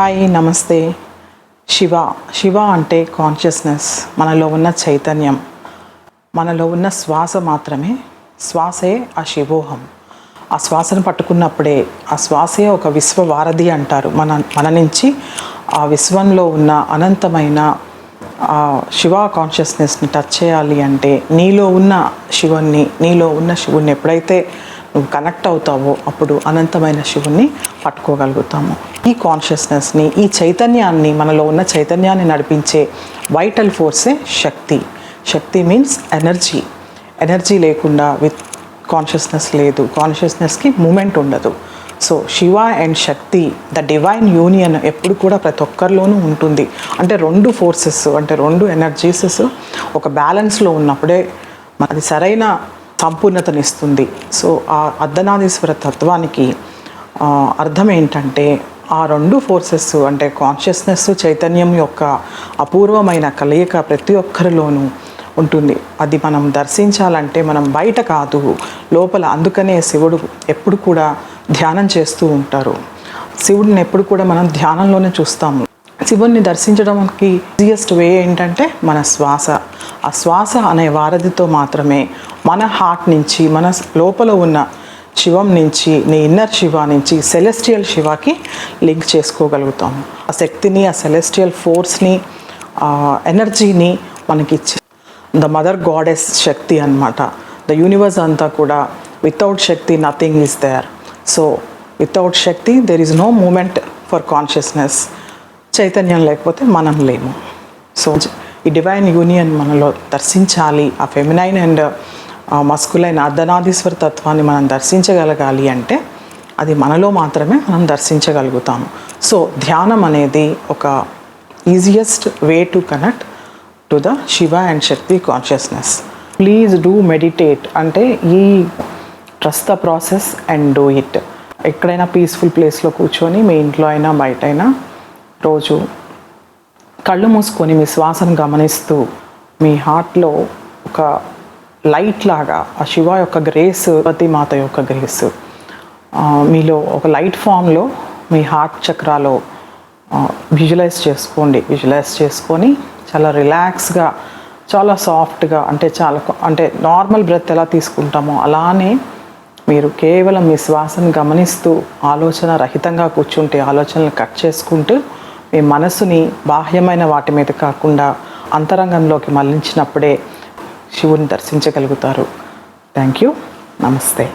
Hi నమస్తే. శివ శివ అంటే consciousness మనలో ఉన్న చైతన్యం. మనలో ఉన్న శ్వాస మాత్రమే శ్వాసే ఆ శివోహం. ఆ శ్వాసను పట్టుకున్నప్పుడే ఆ శ్వాసే ఒక విశ్వవారధి అంటారు. మన మన నుంచి ఆ విశ్వంలో ఉన్న అనంతమైన ఆ శివ కాన్షియస్నెస్ని టచ్ చేయాలి అంటే నీలో ఉన్న శివుణ్ణి నీలో ఉన్న శివుణ్ణి ఎప్పుడైతే నువ్వు కనెక్ట్ అవుతావో అప్పుడు అనంతమైన శివుణ్ణి పట్టుకోగలుగుతాము. ఈ కాన్షియస్నెస్ని ఈ చైతన్యాన్ని మనలో ఉన్న చైతన్యాన్ని నడిపించే vital ఫోర్సే Shakti. Shakti means energy energy లేకుండా విత్ కాన్షియస్నెస్ లేదు. కాన్షియస్నెస్కి మూమెంట్ ఉండదు. So Shiva and Shakti the divine union ఎప్పుడు కూడా ప్రతి ఒక్కరిలోనూ ఉంటుంది. అంటే రెండు ఫోర్సెస్ అంటే రెండు ఎనర్జీసెస్ ఒక బ్యాలెన్స్లో ఉన్నప్పుడే అది సరైన సంపూర్ణతనిస్తుంది. సో ఆ అర్ధనాదీశ్వర తత్వానికి అర్థం ఏంటంటే ఆ రెండు ఫోర్సెస్ అంటే కాన్షియస్నెస్ చైతన్యం యొక్క అపూర్వమైన కలయిక ప్రతి ఒక్కరిలోనూ ఉంటుంది. అది మనం దర్శించాలంటే మనం బయట కాదు లోపల అందుకనే శివుడు ఎప్పుడు కూడా ధ్యానం చేస్తూ ఉంటారు. శివుడిని ఎప్పుడు కూడా మనం ధ్యానంలోనే చూస్తాము. శివుణ్ణి దర్శించడానికి ఈజియెస్ట్ వే ఏంటంటే మన శ్వాస. ఆ శ్వాస అనే వారధితో మాత్రమే మన హార్ట్ నుంచి మన లోపల ఉన్న శివం నుంచి నీ ఇన్నర్ శివ నుంచి సెలెస్టియల్ శివకి లింక్ చేసుకోగలుగుతాము ఆ శక్తిని ఆ సెలెస్టియల్ ఫోర్స్ని ఎనర్జీని మనకి ఇచ్చి ద మదర్ గాడెస్ శక్తి అన్నమాట. ద యూనివర్స్ అంతా కూడా without Shakti nothing is there so without Shakti there is no moment for consciousness చైతన్యం లేకపోతే మనం లేము. సో ఈ డివైన్ యూనియన్ మనలో దర్శించాలి ఆ ఫెమినైన్ అండ్ మస్కులైన అర్ధనాధీశ్వర తత్వాన్ని మనం దర్శించగలగాలి అంటే అది మనలో మాత్రమే మనం దర్శించగలుగుతాము. సో ధ్యానం అనేది ఒక easiest way to connect to the Shiva and Shakti consciousness please do meditate అంటే ఈ trust the process and do it ఎక్కడైనా పీస్ఫుల్ ప్లేస్లో కూర్చొని మీ ఇంట్లో అయినా బయట అయినా రోజు కళ్ళు మూసుకొని మీ శ్వాసను గమనిస్తూ మీ హార్ట్లో ఒక లైట్ లాగా ఆ శివ యొక్క గ్రేస్ మాత యొక్క గ్రేస్ మీలో ఒక లైట్ ఫామ్లో మీ హార్ట్ చక్రాలో విజువలైజ్ చేసుకోండి. విజువలైజ్ చేసుకొని చాలా రిలాక్స్గా చాలా సాఫ్ట్గా అంటే చాలా అంటే నార్మల్ బ్రెత్ ఎలా తీసుకుంటామో అలానే మీరు కేవలం మీ శ్వాసను గమనిస్తూ ఆలోచన రహితంగా కూర్చుంటే ఆలోచనలు కట్ చేసుకుంటూ మీ మనసుని బాహ్యమైన వాటి మీద కాకుండా అంతరంగంలోకి మళ్ళించినప్పుడే శివుని దర్శించగలుగుతారు. థ్యాంక్ యూ నమస్తే.